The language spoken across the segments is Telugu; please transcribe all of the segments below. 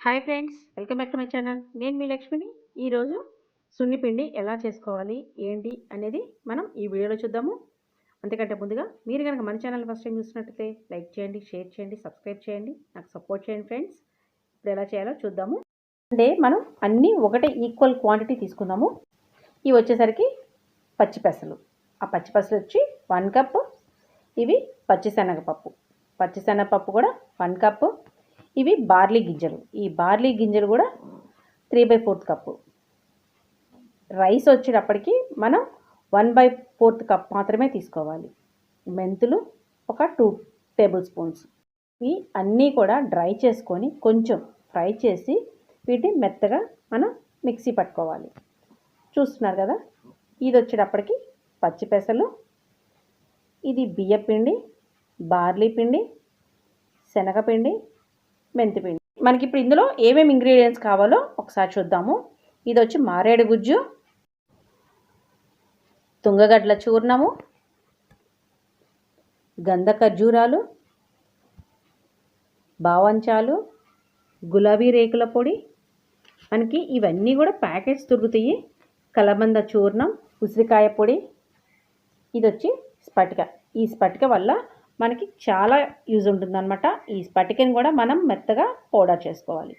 Hi friends welcome back to my channel నేను మీ లక్ష్మిని. ఈరోజు సున్నిపిండి ఎలా చేసుకోవాలి ఏంటి అనేది మనం ఈ వీడియోలో చూద్దాము. అంతకంటే ముందుగా మీరు కనుక మన ఛానల్ ఫస్ట్ టైం చూసినట్లయితే లైక్ చేయండి షేర్ చేయండి సబ్స్క్రైబ్ చేయండి. నాకు సపోర్ట్ చేయండి ఫ్రెండ్స్ ఇప్పుడు ఎలా చేయాలో చూద్దాము. అంటే మనం అన్నీ ఒకటే ఈక్వల్ క్వాంటిటీ తీసుకుందాము. ఇవి వచ్చేసరికి పచ్చిపెసలు ఆ పచ్చిపెసలు వచ్చి వన్ కప్ ఇవి పచ్చిశనగపప్పు. పచ్చిశనగపప్పు కూడా వన్ కప్పు ఇవి బార్లీ గింజలు. ఈ బార్లీ గింజలు కూడా three by fourth cup rice వచ్చేటప్పటికి మనం వన్ బై ఫోర్త్ కప్ మాత్రమే తీసుకోవాలి. మెంతులు ఒక టూ టేబుల్ స్పూన్స్ ఇవి అన్నీ కూడా డ్రై చేసుకొని కొంచెం ఫ్రై చేసి వీటిని మెత్తగా మనం మిక్సీ పట్టుకోవాలి. చూస్తున్నారు కదా? ఇది వచ్చేటప్పటికి పచ్చి పెసలు ఇది బియ్యపిండి బార్లీ పిండి శనగపిండి మెంతిపిండి. మనకి ఇప్పుడు ఇందులో ఏమేమి ఇంగ్రీడియంట్స్ కావాలో ఒకసారి చూద్దాము. ఇది వచ్చి మారేడు గుజ్జు తుంగగడ్ల చూర్ణము గంధ ఖర్జూరాలు బావంచాలు గులాబీ రేకుల పొడి. మనకి ఇవన్నీ కూడా ప్యాకెట్స్ దొరుకుతాయి. కలబంద చూర్ణం ఉసిరికాయ పొడి. ఇది వచ్చి స్పటిక. ఈ స్పటిక వల్ల మనకి చాలా యూజ్ ఉంటుందన్నమాట. ఈ స్పటికని కూడా మనం మెత్తగా పౌడర్ చేసుకోవాలి.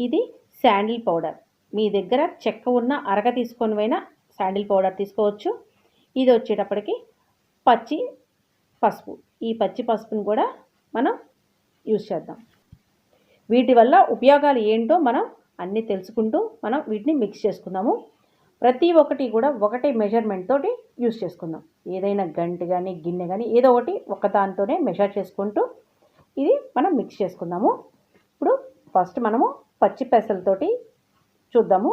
ఇది శాండిల్ పౌడర్. మీ దగ్గర చెక్క ఉన్న అరగ తీసుకొని పోయినా శాండిల్ పౌడర్ తీసుకోవచ్చు. ఇది వచ్చేటప్పటికి పచ్చి పసుపు. ఈ పచ్చి పసుపుని కూడా మనం యూజ్ చేద్దాం. వీటి వల్ల ఉపయోగాలు ఏంటో మనం అన్నీ తెలుసుకుంటూ మనం వీటిని మిక్స్ చేసుకుందాము ప్రతి ఒక్కటి కూడా ఒకటే మెజర్మెంట్ తోటి యూస్ చేసుకుందాం. ఏదైనా గంట కానీ గిన్నె కానీ ఏదో ఒకటి ఒక దాంతోనే మెజర్ చేసుకుంటూ ఇది మనం మిక్స్ చేసుకుందాము. ఇప్పుడు ఫస్ట్ మనము పచ్చి పెసలతోటి చూద్దాము.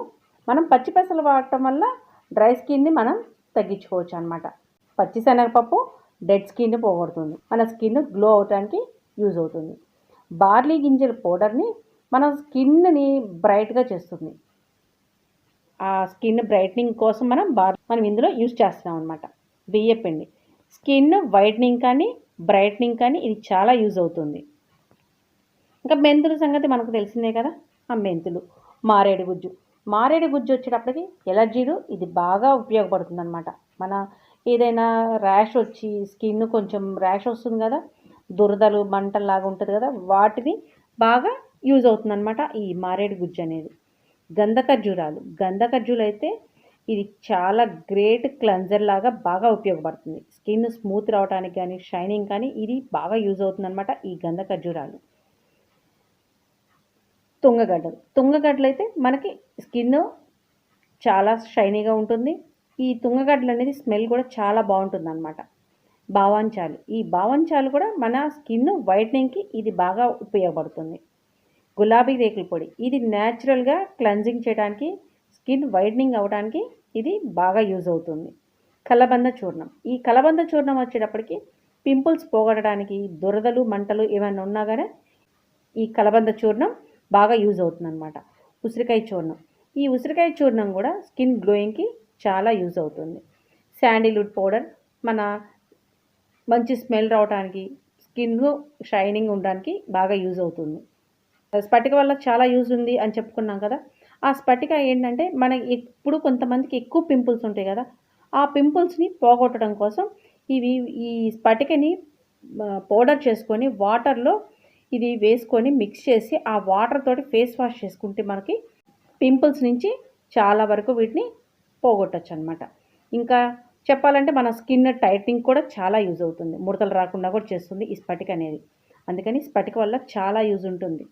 మనం పచ్చి పెసలు వాడటం వల్ల డ్రై స్కిన్ని మనం తగ్గించుకోవచ్చు అనమాట పచ్చి శనగపప్పు డెడ్ స్కిన్ పోగొడుతుంది. మన స్కిన్ గ్లో అవడానికి యూజ్ అవుతుంది. బార్లీ గింజల పౌడర్ని మన స్కిన్ని బ్రైట్గా చేస్తుంది. ఆ స్కిన్ బ్రైట్నింగ్ కోసం మనం బార్ మనం ఇందులో యూజ్ చేస్తున్నాం అనమాట బియ్యపిండి స్కిన్ వైట్నింగ్ కానీ బ్రైట్నింగ్ కానీ ఇది చాలా యూజ్ అవుతుంది. ఇంకా మెంతుల సంగతి మనకు తెలిసిందే కదా? ఆ మెంతులు. మారేడు గుజ్జు. మారేడు గుజ్జు వచ్చేటప్పటికి ఎలర్జీలు ఇది బాగా ఉపయోగపడుతుంది అనమాట మన ఏదైనా ర్యాష్ వచ్చి స్కిన్ కొంచెం ర్యాష్ వస్తుంది కదా? దురదలు మంటల్లాగా ఉంటుంది కదా? వాటిని బాగా యూజ్ అవుతుంది అనమాట ఈ మారేడు గుజ్జు అనేది. గంధఖర్జూరాలు ఖర్జూరాలు అయితే ఇది చాలా గ్రేట్ క్లెన్జర్ లాగా బాగా ఉపయోగపడుతుంది. స్కిన్ స్మూత్ రావడానికి కానీ షైనింగ్ కానీ ఇది బాగా యూజ్ అవుతుందన్నమాట ఈ గంధ ఖర్జూరాలు తుంగగడ్డలు. తుంగగడ్డలు అయితే మనకి స్కిన్ చాలా షైనీగా ఉంటుంది. ఈ తుంగగడ్డలు అనేది స్మెల్ కూడా చాలా బాగుంటుంది అనమాట భావాంచాలు ఈ భావాంచాలు కూడా మన స్కిన్ వైట్నింగ్కి ఇది బాగా ఉపయోగపడుతుంది. గులాబీ రేకుల పొడి. ఇది న్యాచురల్గా క్లెన్జింగ్ చేయడానికి స్కిన్ వైడనింగ్ అవ్వడానికి ఇది బాగా యూజ్ అవుతుంది. కలబంద చూర్ణం. ఈ కలబంద చూర్ణం వచ్చేటప్పటికి పింపుల్స్ పోగొట్టడానికి దురదలు మంటలు ఏమైనా ఉన్నా కానీ ఈ కలబంద చూర్ణం బాగా యూజ్ అవుతుంది అనమాట ఉసిరికాయ చూర్ణం. ఈ ఉసిరికాయ చూర్ణం కూడా స్కిన్ గ్లోయింగ్కి చాలా యూజ్ అవుతుంది. శాండిల్వుడ్ పౌడర్ మన మంచి స్మెల్ రావడానికి స్కిన్ షైనింగ్ ఉండడానికి బాగా యూజ్ అవుతుంది. స్పటిక వల్ల చాలా యూజ్ ఉంది అని చెప్పుకున్నాం కదా. ఆ స్పటిక ఏంటంటే మన ఇప్పుడు కొంతమందికి ఎక్కువ పింపుల్స్ ఉంటాయి కదా. ఆ పింపుల్స్ని పోగొట్టడం కోసం ఇవి ఈ స్పటికని పౌడర్ చేసుకొని వాటర్లో ఇది వేసుకొని మిక్స్ చేసి ఆ వాటర్ తోటి ఫేస్ వాష్ చేసుకుంటే మనకి పింపుల్స్ నుంచి చాలా వరకు వీటిని పోగొట్టచ్చు అనమాట ఇంకా చెప్పాలంటే మన స్కిన్ టైటింగ్ కూడా చాలా యూజ్ అవుతుంది. ముడతలు రాకుండా కూడా చేస్తుంది ఈ స్పటిక అనేది. అందుకని స్పటిక వల్ల చాలా యూజ్ ఉంటుంది.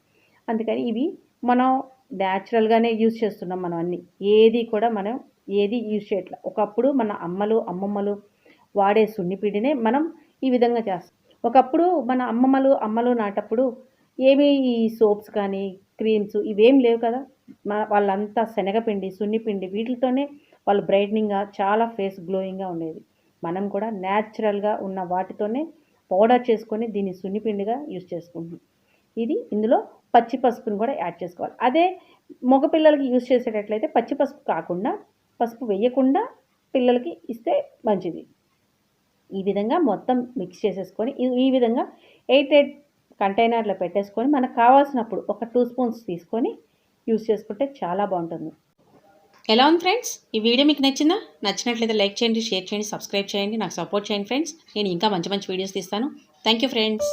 అందుకని ఇవి మనం న్యాచురల్గానే యూజ్ చేస్తున్నాం మనం అన్నీ. ఏది కూడా మనం ఏది యూజ్ చేయట్లేదు ఒకప్పుడు మన అమ్మలు అమ్మమ్మలు వాడే సున్నిపిండినే మనం ఈ విధంగా చేస్తాం. ఒకప్పుడు మన అమ్మమ్మలు అమ్మలు నాటప్పుడు ఏమి ఈ సోప్స్ కానీ క్రీమ్స్ ఇవేం లేవు కదా. మన వాళ్ళంతా శనగపిండి సున్నిపిండి వీటితోనే వాళ్ళు బ్రైట్నింగ్గా చాలా ఫేస్ గ్లోయింగ్గా ఉండేది. మనం కూడా న్యాచురల్గా ఉన్న వాటితోనే పౌడర్ చేసుకొని దీన్ని సున్నిపిండిగా యూజ్ చేసుకుంటున్నాం. ఇది ఇందులో పచ్చి పసుపుని కూడా యాడ్ చేసుకోవాలి. అదే మగపిల్లలకి యూజ్ చేసేటట్లయితే పచ్చి పసుపు కాకుండా పసుపు వేయకుండా పిల్లలకి ఇస్తే మంచిది. ఈ విధంగా మొత్తం మిక్స్ చేసేసుకొని ఈ విధంగా ఎయిట్ ఎయిట్ కంటైనర్లో పెట్టేసుకొని మనకు కావాల్సినప్పుడు ఒక టూ స్పూన్స్ తీసుకొని యూస్ చేసుకుంటే చాలా బాగుంటుంది. ఎలా ఉంది ఫ్రెండ్స్? ఈ వీడియో మీకు నచ్చిందా? నచ్చినట్లయితే లైక్ చేయండి షేర్ చేయండి సబ్స్క్రైబ్ చేయండి నాకు సపోర్ట్ చేయండి ఫ్రెండ్స్. నేను ఇంకా మంచి మంచి వీడియోస్ తీస్తాను. Thank you friends